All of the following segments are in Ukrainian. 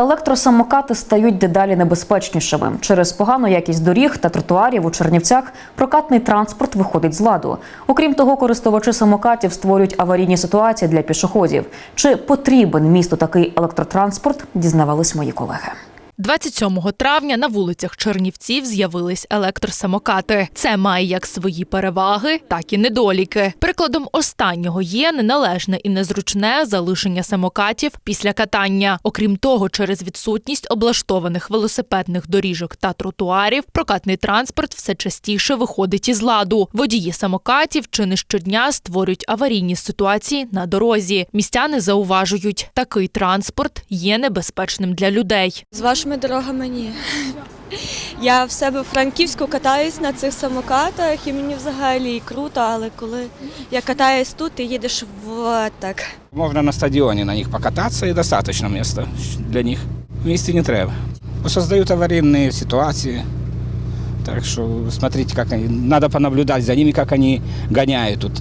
Електросамокати стають дедалі небезпечнішими. Через погану якість доріг та тротуарів у Чернівцях прокатний транспорт виходить з ладу. Окрім того, користувачі самокатів створюють аварійні ситуації для пішоходів. Чи потрібен місту такий електротранспорт? Дізнавались мої колеги. 27 травня на вулицях Чернівців з'явились електросамокати. Це має як свої переваги, так і недоліки. Прикладом останнього є неналежне і незручне залишення самокатів після катання. Окрім того, через відсутність облаштованих велосипедних доріжок та тротуарів, прокатний транспорт все частіше виходить із ладу. Водії самокатів чи не щодня створюють аварійні ситуації на дорозі. Містяни зауважують, такий транспорт є небезпечним для людей. З вашими дорогами ні. Я в себе в Франківську катаюсь на цих самокатах і мені взагалі круто, але коли я катаюсь тут, ти їдеш в так. Можна на стадіоні на них покататися і достатньо місця для них. В не треба. Создають аварійні ситуації. Так що смотрите, как они. Надо понаблюдать за ними, как они гоняют тут.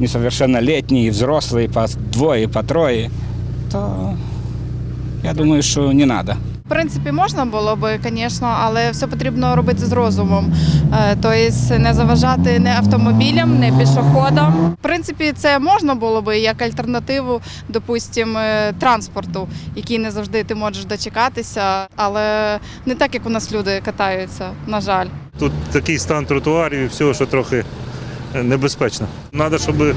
Несовершеннолетние, взрослые, по двое, по трое. То я думаю, що не треба. В принципі, можна було би, звісно, але все потрібно робити з розумом. Тобто не заважати не автомобілям, не пішоходам. В принципі, це можна було би як альтернативу, допустимо, е, транспорту, який не завжди ти можеш дочекатися, але не так, як у нас люди катаються, на жаль. Тут такий стан тротуарів і всього, що трохи е, небезпечно. Треба, щоб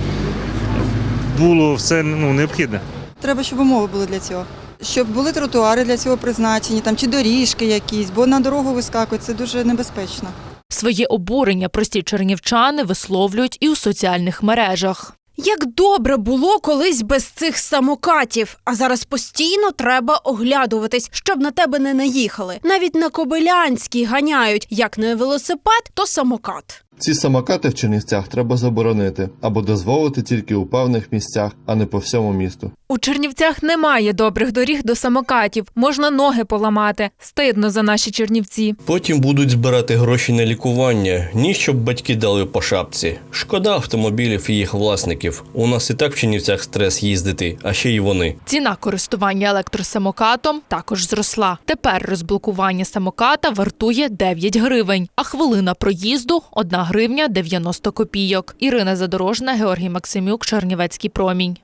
було все ну, необхідне. Треба, щоб умови були для цього. Щоб були тротуари для цього призначені, там чи доріжки якісь, бо на дорогу вискакують, це дуже небезпечно. Своє обурення прості чернівчани висловлюють і у соціальних мережах. Як добре було колись без цих самокатів, а зараз постійно треба оглядуватись, щоб на тебе не наїхали. Навіть на Кобилянській ганяють як не велосипед, то самокат. Ці самокати в Чернівцях треба заборонити або дозволити тільки у певних місцях, а не по всьому місту. У Чернівцях немає добрих доріг до самокатів. Можна ноги поламати. Стидно за наші чернівці. Потім будуть збирати гроші на лікування, ні щоб батьки дали по шапці. Шкода автомобілів і їх власників. У нас і так в Чернівцях стрес їздити, а ще й вони. Ціна користування електросамокатом також зросла. Тепер розблокування самоката вартує 9 гривень, а хвилина проїзду 1 гривня 90 копійок. Ірина Задорожна, Георгій Максимюк, Чернівецький промінь.